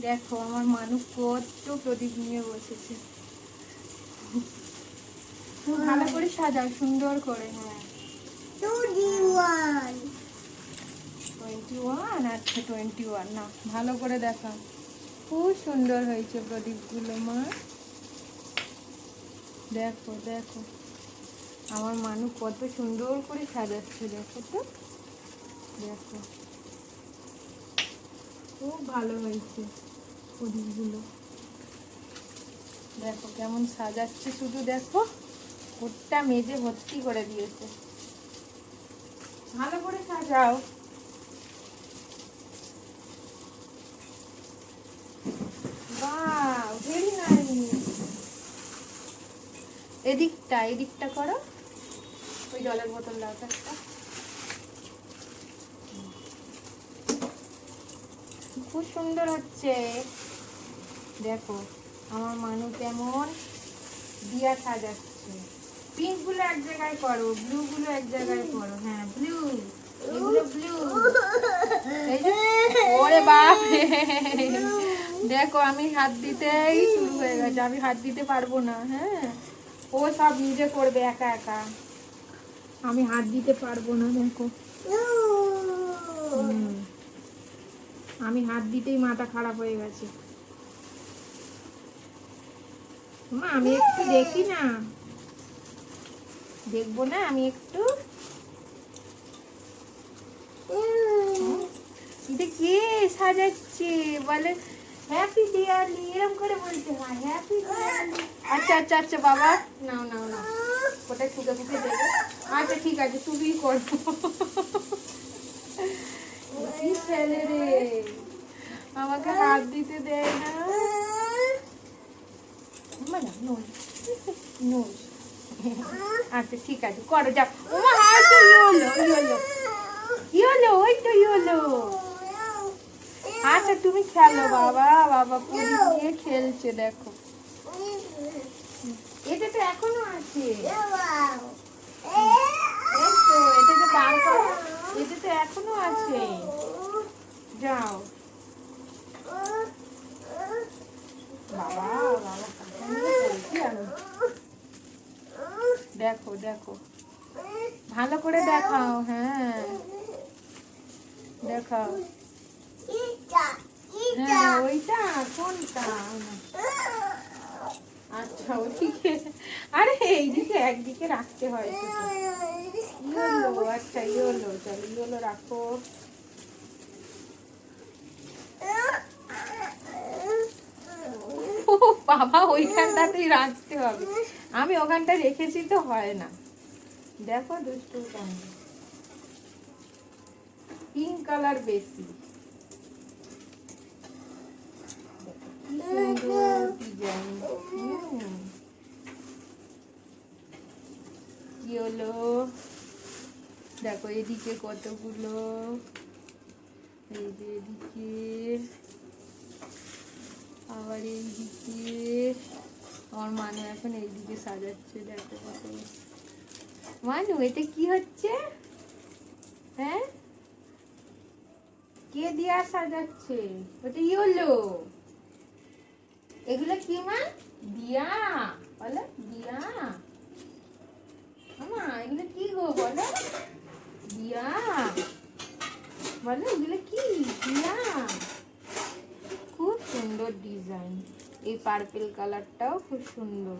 দেখো আমার মানুষ কত প্রদীপ নিয়ে বসেছে। ভালো করে সাজাও সুন্দর করে হ্যাঁ। টোয়েন্টি ওয়ান আচ্ছা টোয়েন্টি ওয়ান না ভালো করে খুব সুন্দর হয়েছে প্রদীপগুলো মা। দেখো দেখো। আমার মানু কত সুন্দর করে সাজাচ্ছে দেখো তো। দেখো। খুব ভালো হয়েছে প্রদীপগুলো দেখো কেমন সাজাচ্ছে, শুধু দেখো ওটা মেজে ভর্তি করে দিয়েছে। ভালো করে সাজাও। এদিকটা এদিকটা করো। ওই জলের বোতল দাও একটা। খুব সুন্দর হচ্ছে। দেখো আমার মানু কেমন দিয়া সাজাচ্ছে। পিঙ্কগুলো এক জায়গায় করো ব্লু গুলো এক জায়গায় করো। হ্যাঁ ব্লু এগুলো ব্লু ওরে বাপ রে। দেখো আমি হাত দিতেই শুরু হয়ে গেছে আমি হাত দিতে পারব না হ্যাঁ। ও সব নিজে করবে একা একা। আমি হাত দিতে পারব না দেখো। হুম। আমি হাত দিতেই মাথা খারাপ হয়ে গেছে। মা, আমি একটু দেখি না। দেখব না আমি একটু? এটা কে সাজাচ্ছে? বলে হ্যাপি দিয়ালি এরকম করে বলতে হয় হ্যাপি দিয়ালি আচ্ছা আচ্ছা আচ্ছা বাবা। নাও নাও নাও। কোথায় ফুকে ফুকে দেবে। আচ্ছা ঠিক আছে, তুমিই করব কি ছেলে রে আমাকে হাত দিতে দেয় না নোজ নোজ আচ্ছা ঠিক আছে, করো, যাও। ও ইয়োলো ইয়োলো ইয়োলো ওই তো ইয়োলো আচ্ছা তুমি খেলো, বাবা বাবা, পুরি দিয়ে খেলছে, দেখো। এটা তো এখনও আছে। এটা তো এটা তো এখনও আছে। যাও বাবা বাবা কথা নিয়ে বলছি আমি। দেখো দেখো। ভালো করে দেখাও হ্যাঁ। দেখাও। হ্যাঁ ওইটা কোনটা? আচ্ছা ওদিকে আরে এইদিকে একদিকে রাখতে হয়। ইয়োলো আচ্ছা ইয়োলো চলো ইয়োলো রাখো। বাবা ওইখানটাতেই রাখতে হবে। আমি ওখানটা রেখেছি তো হয় না। দেখো দুষ্টু পিঙ্ক কালার বেশি। কি হলো দেখো এদিকে কতগুলো। এদিকে। আবার এইদিকে। আমার মানু এখন এইদিকে সাজাচ্ছে, দেখো কত মানু কি হচ্ছে? হ্যাঁ? কে দিয়া সাজাচ্ছে? ওটা এগুলো কি মা? দিয়া। বলো, দিয়া। আমা, এগুলো কি গো বলো? দিয়া। বলো, এগুলো কি? দিয়া। খুব সুন্দর ডিজাইন। এই পার্পেল কালারটাও খুব সুন্দর।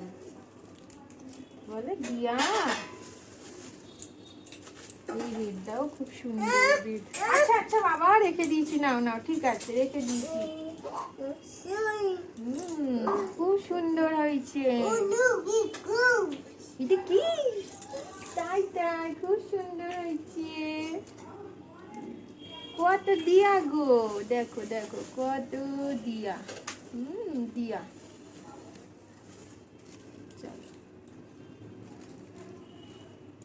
বলে দিয়া এই রেডটাও খুব সুন্দর আচ্ছা আচ্ছা বাবা, রেখে দিয়েছি, নাও নাও, ঠিক আছে, রেখে দিয়েছি। খুব সুন্দর হয়েছে। এটা কি? তাই তাই, খুব সুন্দর হয়েছে। কত দিয়া গো দেখো দেখো কত দিয়া হুম দিয়া